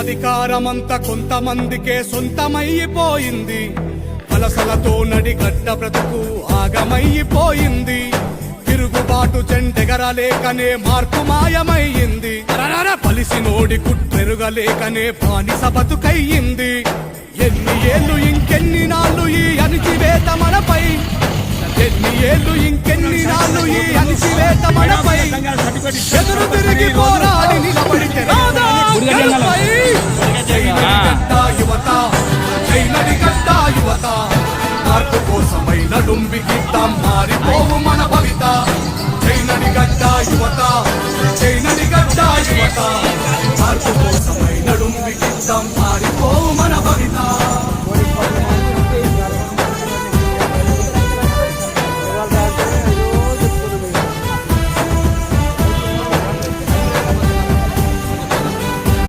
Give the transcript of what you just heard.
అధికారమంతా కొంతమందికే సొంతమైపోయింది. వలసలతో నడిగడ్డ బ్రతుకు ఆగమైపోయింది. తిరుగుబాటు చెండెగరలేకనే మార్పు మాయమయ్యింది రరర పలిసినోడి కుట్రెరుగలేకనే బానిస బతుకయ్యింది. ఎన్ని ఏళ్ళు ఇంకెన్ని నాళ్ళు ఈ అణిచివేత మనపై ఎన్ని ఏళ్ళు ఇంకెన్ని నాళ్ళు ఈ అణిచివేత మనపై ఎదురు తిరిగి పోరాడి ఘనత మార్పు కోసమై నడుంబికిద్దాం మారిపోవు మన భవిత. చైనని గడ్డ యువత చైనని గడ్డ యువత. మార్పు కోసమై నడుంబికిద్దాం మారిపోవు